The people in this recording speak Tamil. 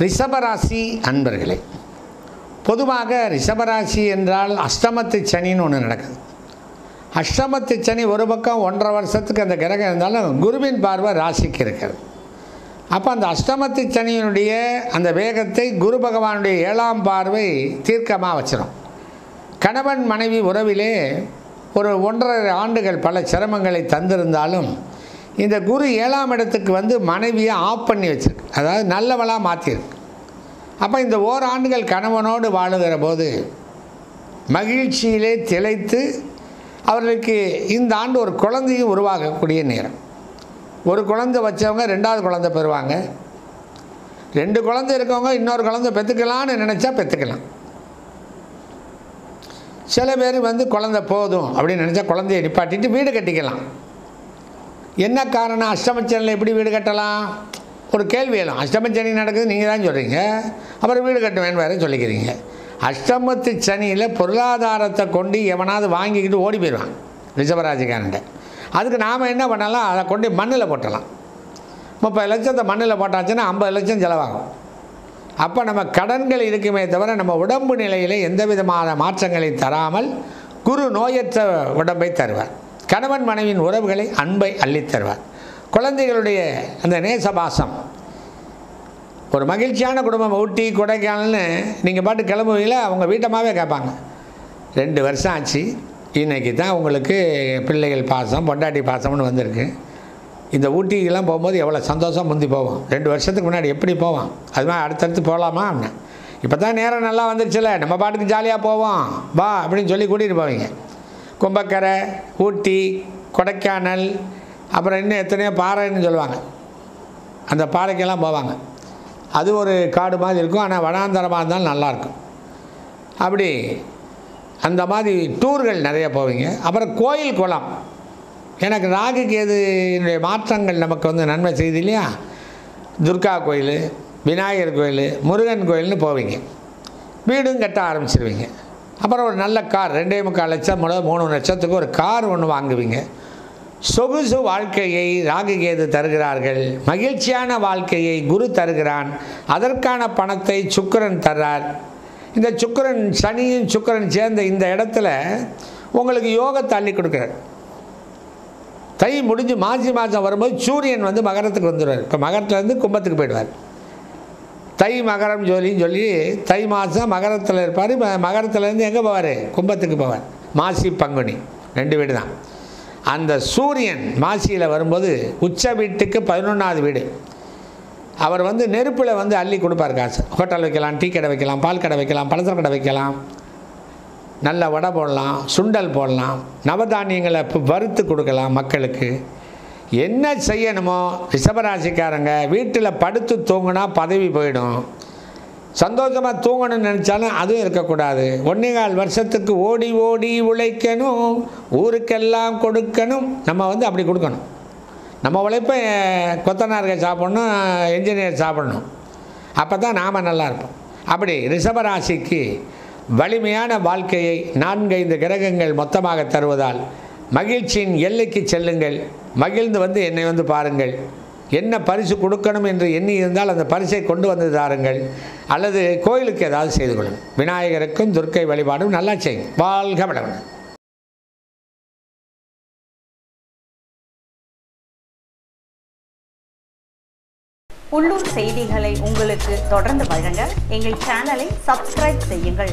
ரிஷபராசி அன்பர்களே பொதுவாக ரிஷபராசி என்றால் அஷ்டமத்து சனின்னு ஒன்று நடக்குது. அஷ்டமத்து சனி ஒரு பக்கம் ஒன்றரை வருஷத்துக்கு அந்த கிரகம் இருந்தாலும் குருவின் பார்வை ராசிக்கு இருக்கிறது. அப்போ அந்த அஷ்டமத்து சனியினுடைய அந்த வேகத்தை குரு பகவானுடைய ஏழாம் பார்வை தீர்க்கமாக வச்சிடும் கணவன் மனைவி உறவிலே ஒரு ஒன்றரை ஆண்டுகள் பல சிரமங்களை தந்திருந்தாலும் இந்த குரு ஏழாம் இடத்துக்கு வந்து மனைவியை ஆஃப் பண்ணி வச்சிருக்கு அதாவது நல்லவளாக மாற்றிருக்கு அப்போ இந்த ஓராண்டுகள் கணவனோடு வாழுகிற போது மகிழ்ச்சியிலே திளைத்து அவர்களுக்கு இந்த ஆண்டு ஒரு குழந்தையும் உருவாகக்கூடிய நேரம். ஒரு குழந்தை வச்சவங்க ரெண்டாவது குழந்தை பெறுவாங்க. ரெண்டு குழந்தை இருக்கவங்க இன்னொரு குழந்தை பெற்றுக்கலான்னு நினச்சா பெற்றுக்கலாம் சில பேர் வந்து குழந்தை போதும் அப்படின்னு நினச்சா குழந்தைய நிப்பாட்டிட்டு வீடு கட்டிக்கலாம். என்ன காரணம்? அஷ்டமச்சனில் எப்படி வீடு கட்டலாம்? ஒரு கேள்வி எழும். அஷ்டமச்சனி நடக்குது நீங்கள் தான் சொல்கிறீங்க அப்புறம் வீடு கட்டுவேன்னு வேறு சொல்லிக்கிறீங்க. அஷ்டமத்து சனியில் பொருளாதாரத்தை கொண்டு எவனாவது வாங்கிக்கிட்டு ஓடி போயிடுவான் ரிஷபராஜிகாரன்ட்ட அதுக்கு நாம் என்ன பண்ணலாம்? அதை கொண்டு மண்ணில் போட்டலாம். முப்பது லட்சத்தை மண்ணில் போட்டாச்சுன்னா ஐம்பது லட்சம் செலவாகும். அப்போ நம்ம கடன்கள் இருக்குமே தவிர நம்ம உடம்பு நிலையில் எந்த விதமான மாற்றங்களை தராமல் குரு நோயற்ற உடம்பை தருவார். கணவன் மனைவியின் உறவுகளை அன்பை அள்ளித்தருவார் குழந்தைகளுடைய அந்த நேசபாசம். ஒரு மகிழ்ச்சியான குடும்பம் ஊட்டி கொடைக்கானல்னு நீங்கள் பாட்டு கிளம்புவீங்கள? அவங்க வீட்டமாகவே கேட்பாங்க. ரெண்டு வருஷம் ஆச்சு. இன்றைக்கி தான் உங்களுக்கு பிள்ளைகள் பாசம் பொண்டாட்டி பாசம்னு வந்திருக்கு. இந்த ஊட்டிக்கெல்லாம் போகும்போது எவ்வளோ சந்தோஷம் முந்தி போவோம். ரெண்டு வருஷத்துக்கு முன்னாடி எப்படி போவோம் அது மாதிரி அடுத்தடுத்து போகலாமா? அப்படின்னு இப்போ தான் நேரம் நல்லா வந்துருச்சுல. நம்ம பாட்டுக்கு ஜாலியாக போவோம். வா அப்படின்னு சொல்லி கூட்டிகிட்டு போவீங்க. கும்பக்கரை ஊட்டி கொடைக்கானல் அப்புறம் இன்னும் எத்தனையோ பாறைன்னு சொல்லுவாங்க. அந்த பாறைக்கெல்லாம் போவாங்க. அது ஒரு காடு மாதிரி இருக்கும். ஆனால் வனாந்தரமாக இருந்தாலும் நல்லாயிருக்கும் அப்படி அந்த மாதிரி டூர்கள் நிறைய போவீங்க. அப்புறம் கோயில் குளம். எனக்கு ராகு என்னுடைய மாற்றங்கள் நமக்கு வந்து நன்மை செய்து இல்லையா? துர்கா கோயில் விநாயகர் கோயில் முருகன் கோயில்னு போவீங்க. வீடும் கட்ட ஆரம்பிச்சிருவீங்க. அப்புறம் ஒரு நல்ல கார் ரெண்டே முக்கால் லட்சம் முதல் மூணு லட்சத்துக்கு ஒரு கார் ஒன்று வாங்குவீங்க. சொகுசு வாழ்க்கையை ராகுகேது தருகிறார்கள். மகிழ்ச்சியான வாழ்க்கையை குரு தருகிறான். அதற்கான பணத்தை சுக்கிரன் தர்றார். இந்த சுக்கிரன் சனியும் சுக்கிரன் சேர்ந்த இந்த இடத்துல உங்களுக்கு யோகத்தை அள்ளி கொடுக்குறார். தை முடிஞ்சு மாசி மாதம் வரும்போது சூரியன் வந்து மகரத்துக்கு வந்துடுவார். இப்போ மகரத்துலேருந்து கும்பத்துக்கு போயிடுவார். தை மகரம் ஜோலின்னு சொல்லி தை மாதம் மகரத்தில் இருப்பார். மகரத்துலேருந்து எங்கே போவார்? கும்பத்துக்கு போவார். மாசி பங்குனி. ரெண்டு வீடு தான். அந்த சூரியன் மாசியில் வரும்போது உச்ச வீட்டுக்கு பதினொன்றாவது வீடு. அவர் வந்து நெருப்பில் வந்து அள்ளி கொடுப்பார் காசு. ஹோட்டல் வைக்கலாம் டீ கடை வைக்கலாம் பால் கடை வைக்கலாம் பலசர கடை வைக்கலாம். நல்ல வடை போடலாம் சுண்டல் போடலாம். நவதானியங்களை வறுத்து கொடுக்கலாம் மக்களுக்கு. என்ன செய்யணுமோ ரிஷபராசிக்காரங்க வீட்டில் படுத்து தூங்கினா பதவி போயிடும். சந்தோஷமாக தூங்கணும்னு நினச்சாலும் அதுவும் இருக்கக்கூடாது. ஒன்றே கால் வருஷத்துக்கு ஓடி ஓடி உழைக்கணும் ஊருக்கெல்லாம் கொடுக்கணும். நம்ம வந்து அப்படி கொடுக்கணும். நம்ம உழைப்பை கொத்தனார்கள் சாப்பிட்ணும் என்ஜினியர் சாப்பிடணும். அப்போ தான் நாம் நல்லா இருப்போம். அப்படி ரிஷபராசிக்கு வலிமையான வாழ்க்கையை நான்கைந்து கிரகங்கள் மொத்தமாக தருவதால் மகிழ்ச்சியின் எல்லைக்கு செல்லுங்கள். மகிழ்ந்து வந்து என்னை வந்து பாருங்கள். என்ன பரிசு கொடுக்கணும் என்று எண்ணி இருந்தால் அந்த பரிசை கொண்டு வந்து தாருங்கள். அல்லது கோயிலுக்கு ஏதாவது செய்து கொள்ளுங்கள். விநாயகருக்கும் துர்க்கை வழிபாடும் நல்லா செய்யும் வாழ்க வளவன் உள்ளூர் செய்திகளை உங்களுக்கு தொடர்ந்து வழங்க எங்கள் சேனலை சப்ஸ்கிரைப் செய்யுங்கள்.